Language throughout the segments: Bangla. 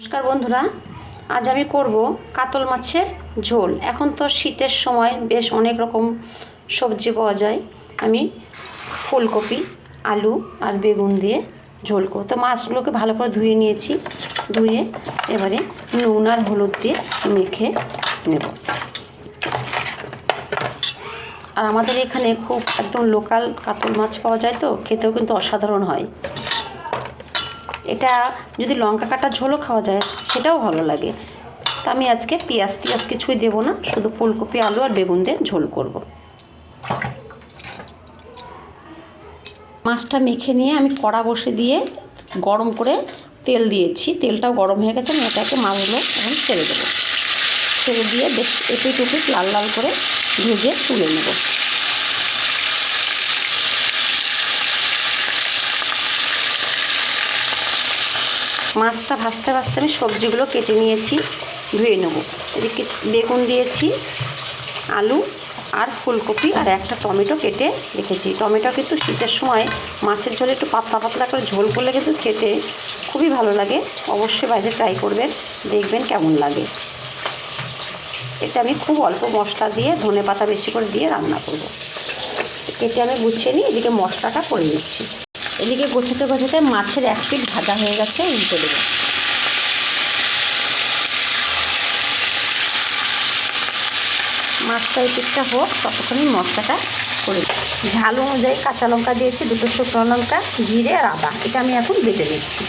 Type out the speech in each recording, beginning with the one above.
নমস্কার বন্ধুরা, আজ আমি করব কাতল মাছের ঝোল। এখন তো শীতের সময় বেশ অনেক রকম সবজি পাওয়া যায়। আমি ফুলকপি, আলু আর বেগুন দিয়ে ঝোল করব। তো মাছগুলোকে ভালো করে ধুয়ে নিয়েছি। ধুয়ে এবারে নুন আর হলুদ দিয়ে মেখে নেব। আর আমাদের এখানে খুব একদম লোকাল কাতল মাছ পাওয়া যায় তো, খেতেও কিন্তু অসাধারণ হয়। এটা যদি লঙ্কা কাটা ঝোলও খাওয়া যায়, সেটাও ভালো লাগে। তা আমি আজকে পেঁয়াজ টিয়াজ কিছুই দেবো না, শুধু ফুলকপি, আলু আর বেগুন দিয়ে ঝোল করব। মাছটা মেখে নিয়ে আমি কড়া বসে দিয়ে গরম করে তেল দিয়েছি। তেলটাও গরম হয়ে গেছে, আমি এটাকে মাছগুলো এখন ছেড়ে দেবো। ছেড়ে দিয়ে বেশ উপিট লাল লাল করে ভেজে তুলে নেব। মাছটা ভাজতে ভাজতে আমি সবজিগুলো কেটে নিয়েছি, ধুয়ে নেব। এদিকে বেগুন দিয়েছি, আলু আর ফুলকপি আর একটা টমেটো কেটে রেখেছি। টমেটো কিন্তু শীতের সময় মাছের ঝোলে একটু পাতলা পাতলা করে ঝোল করলে কিন্তু খেতে খুবই ভালো লাগে। অবশ্যই বাইরে ট্রাই করবেন, দেখবেন কেমন লাগে। এটা আমি খুব অল্প মশলা দিয়ে ধনে পাতা বেশি করে দিয়ে রান্না করব। কেটে আমি গুছিয়ে নিই, এদিকে মশলাটা করে দিচ্ছি এদিকে গোছাতে গোছাতে মাছের এক পিঠ ভাজা হয়ে গেছে, উল্টে দেবো। মাছটা এই পিঠটা হোক, ততক্ষণই মশলাটা করে ঝাল অনুযায়ী কাঁচা লঙ্কা দিয়েছি, দুটো শুকনো লঙ্কা, জিরে আর আদা। এটা আমি এখন বেটে দিচ্ছি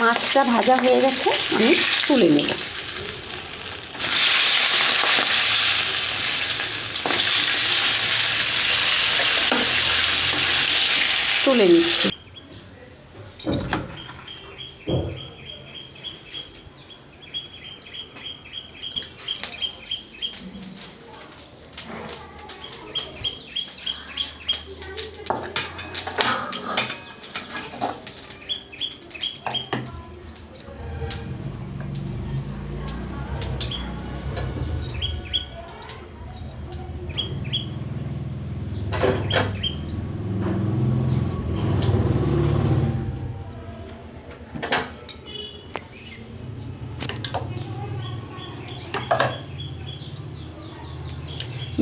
মাছটা ভাজা হয়ে গেছে, আমি তুলে নেব। তুলে নিচ্ছি।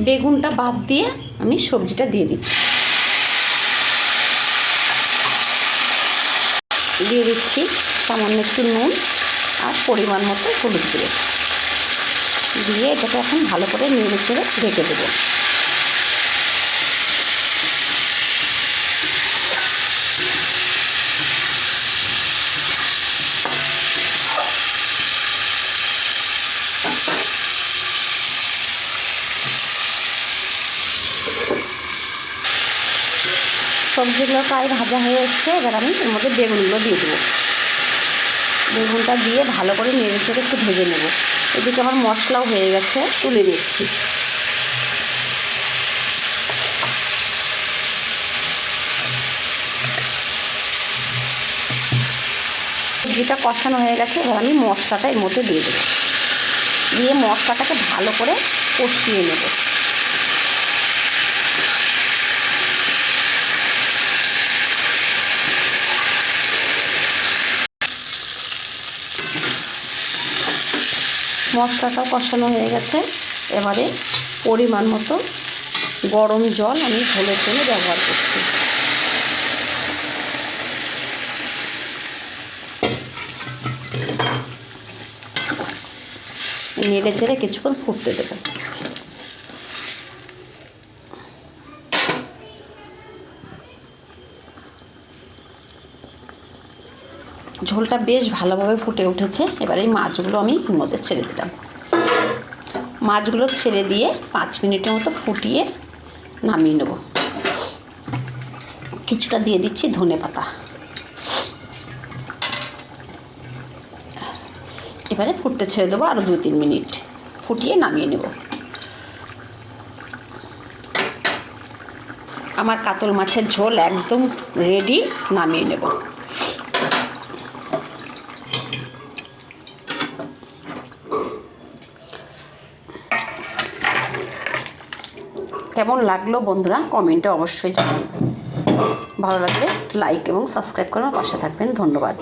বেগুনটা বাদ দিয়ে আমি সবজিটা দিয়ে দিচ্ছি। দিয়ে দিচ্ছি সামান্য একটু নুন আর পরিমাণ মতো হলুদ দিয়ে দিয়ে এটাকে এখন ভালো করে নেড়ে চেড়ে ঢেকে দেবো। সবজিগুলো প্রায় ভাজা হয়ে এসছে, এবার আমি এর মধ্যে বেগুনগুলো দিয়ে দেবো। বেগুনটা দিয়ে ভালো করে নেড়ে চেড়ে একটু ভেজে নেব। এদিকে আমার মশলাও হয়ে গেছে, তুলে নিচ্ছি। সবজিটা কষানো হয়ে গেছে, এবার আমি মশলাটা এর মধ্যে দিয়ে দেবো। দিয়ে মশলাটাকে ভালো করে কষিয়ে নেব। মশলাটাও কষানো হয়ে গেছে। এবারে পরিমাণ মতো গরম জল আমি ঝোলের জন্য ব্যবহার করছি। নেড়ে চেড়ে কিছুক্ষণ ফুটতে দেবো। ঝোলটা বেশ ভালোভাবে ফুটে উঠেছে। এবার এই মাছগুলো আমি এর মধ্যে ছেড়ে দিলাম। মাছগুলো ছেড়ে দিয়ে পাঁচ মিনিটের মতো ফুটিয়ে নামিয়ে নেব। কিছুটা দিয়ে দিচ্ছি ধনে পাতা। এবারে ফুটতে ছেড়ে দেবো আরও দু তিন মিনিট। ফুটিয়ে নামিয়ে নেব। আমার কাতল মাছের ঝোল একদম রেডি নামিয়ে নেব। কেমন লাগল বন্ধুরা? কমেন্টে অবশ্যই জানাবেন। ভালো লাগলে লাইক এবং সাবস্ক্রাইব করে আমার পাশে থাকবেন। ধন্যবাদ।